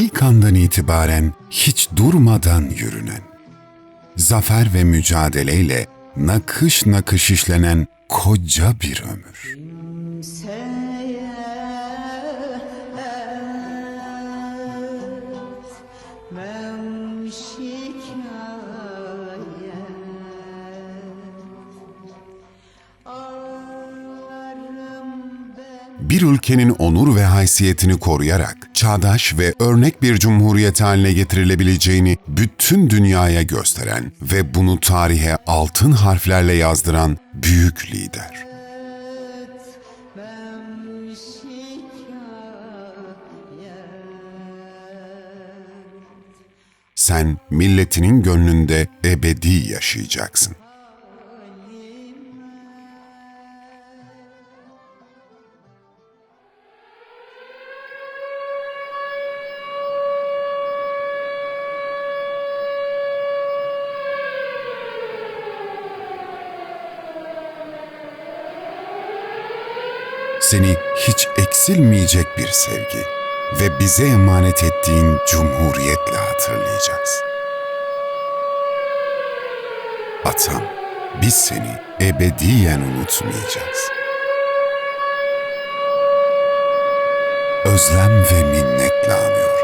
ilk andan itibaren hiç durmadan yürünen, zafer ve mücadeleyle nakış nakış işlenen koca bir ömür. Bir ülkenin onur ve haysiyetini koruyarak çağdaş ve örnek bir cumhuriyet haline getirilebileceğini bütün dünyaya gösteren ve bunu tarihe altın harflerle yazdıran büyük lider. Sen milletinin gönlünde ebedi yaşayacaksın. Seni hiç eksilmeyecek bir sevgi ve bize emanet ettiğin cumhuriyetle hatırlayacağız. Atam, biz seni ebediyen unutmayacağız. Özlem ve minnetle anıyoruz.